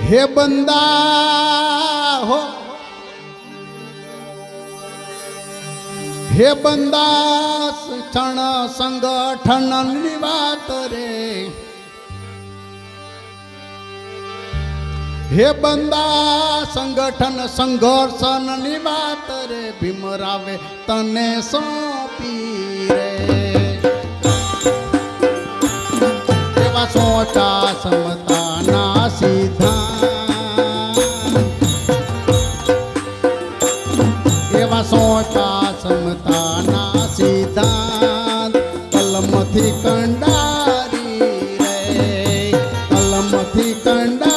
હે બંદા હો. હે બંદા ક્ષણ સંગઠનની વાત રે. હે બંદા સંગઠન સંઘર્ષની વાત રે. ભીમરાવે તને સોંપી રે. એવા સોચા સમતાના કલમથી કંડારી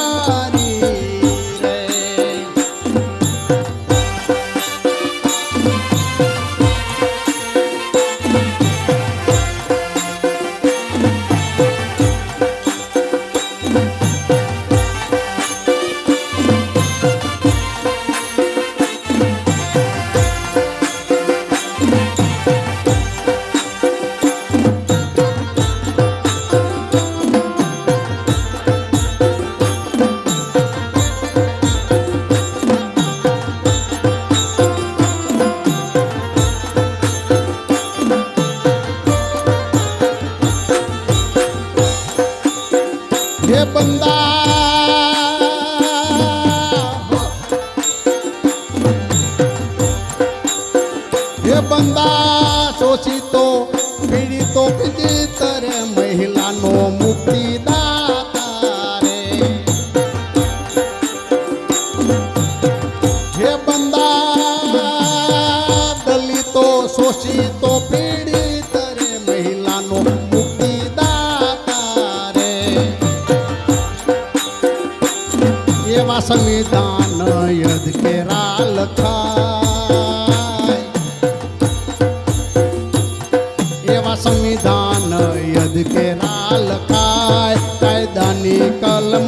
હે બંદા એવા સંવિધાન યદ કેરા લખાય એવા સંવિધાન યદ કેરા લખાય કાયદાની કલમ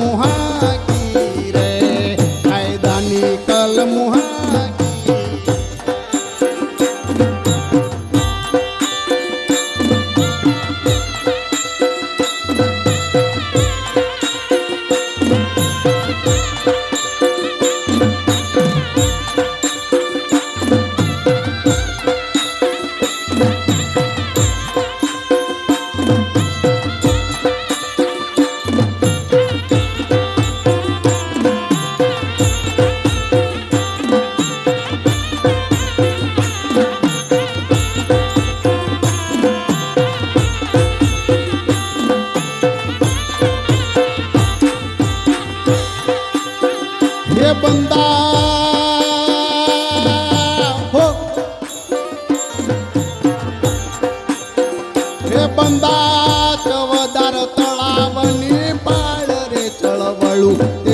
ચવદાર તળાવની પાળ રે ચળવળું.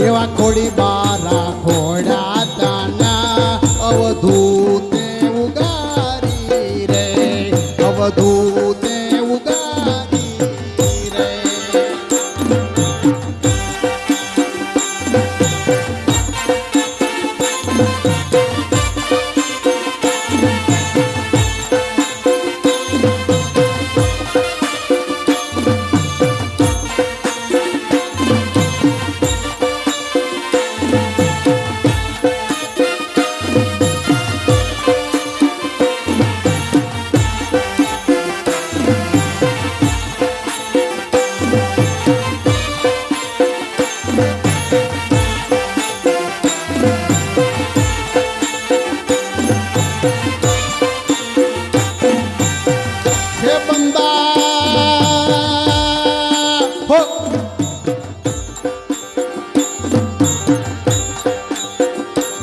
Eu acordei mal.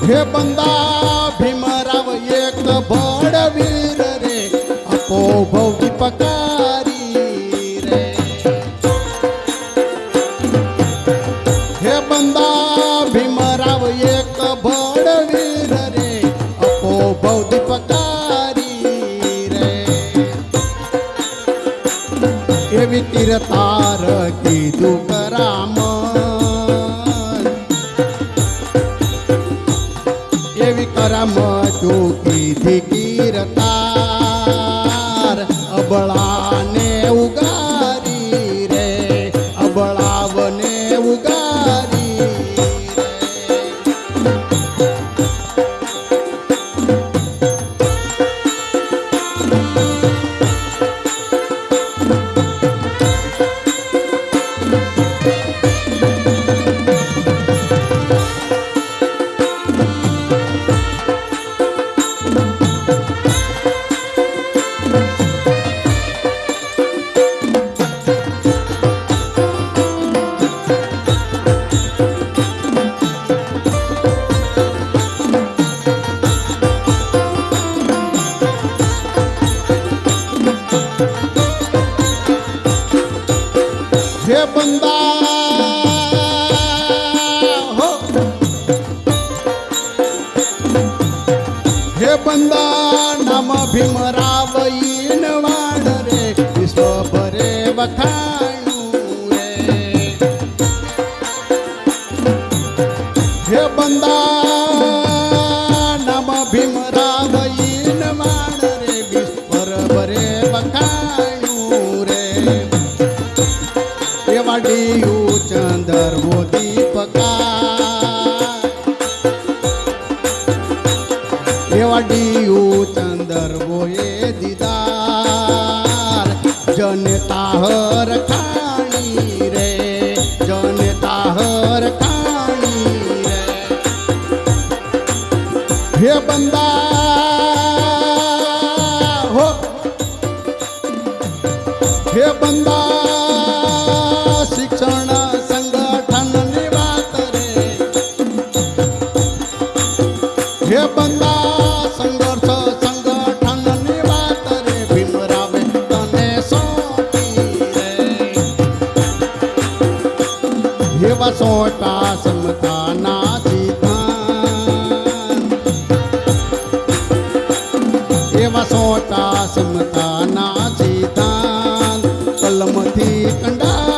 हे बंदा भीमराव एक बड़ वीर रे, अपो भौकी पकारी रे। हे बंदा भीमराव एक बड़ वीर रे, अपो भौकी पकारी रे। एवी तीर तार की दुख fique બંદા હો હે બંદા નામ ઈન વાણ રે વિશ્વ ભરે વખાણું એવા ડીયું ચંદર દીપકા એવા ડીયું ચંદર એ દીદાર. જનતા હર ખાણી રે, જનતા હર ખાણી રે. હે બંદા વસોટા સમતાના સીતા એ વસોટા સમતાના સીતા કલમથી કંડા